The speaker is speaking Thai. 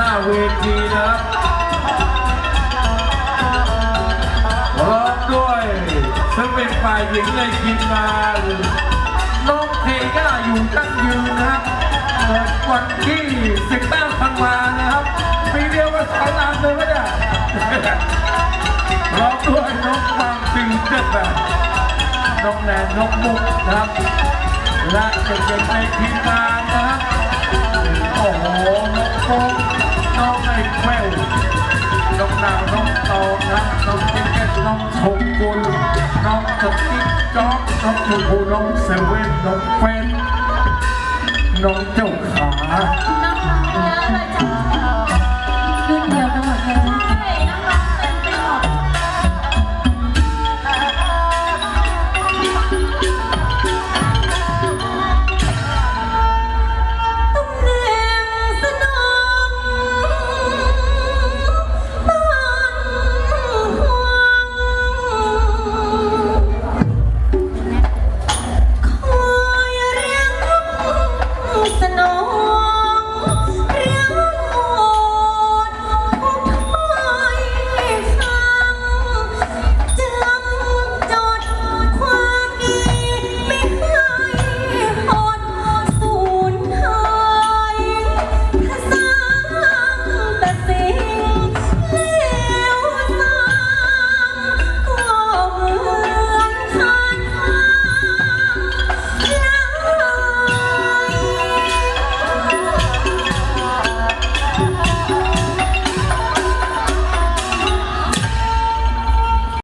น้าเวทีนะครับพร้อมด้วยซึ่งเป็นฝ่ายหญิงในทีมงานน้องเทย่าอยู่ตั้งยืนนะครับเกิดวันที่ 19ธันวานะครับปีเดียวกับสอนรามเลยไหมเนี่ยพร้อมด้วยน้องฟังฟิลเจอร์แบบน้องแนนน้องมุกนะครับและเด็กๆในทีมงาน บุน้องสติ๊กจ๊อกน้องชมพูน้องเซเว่นน้องเฟนน้องเจ้าขา น้องมาแล้วเลยจ้ะรุ่นเดียวกันหมดเลย 嗯。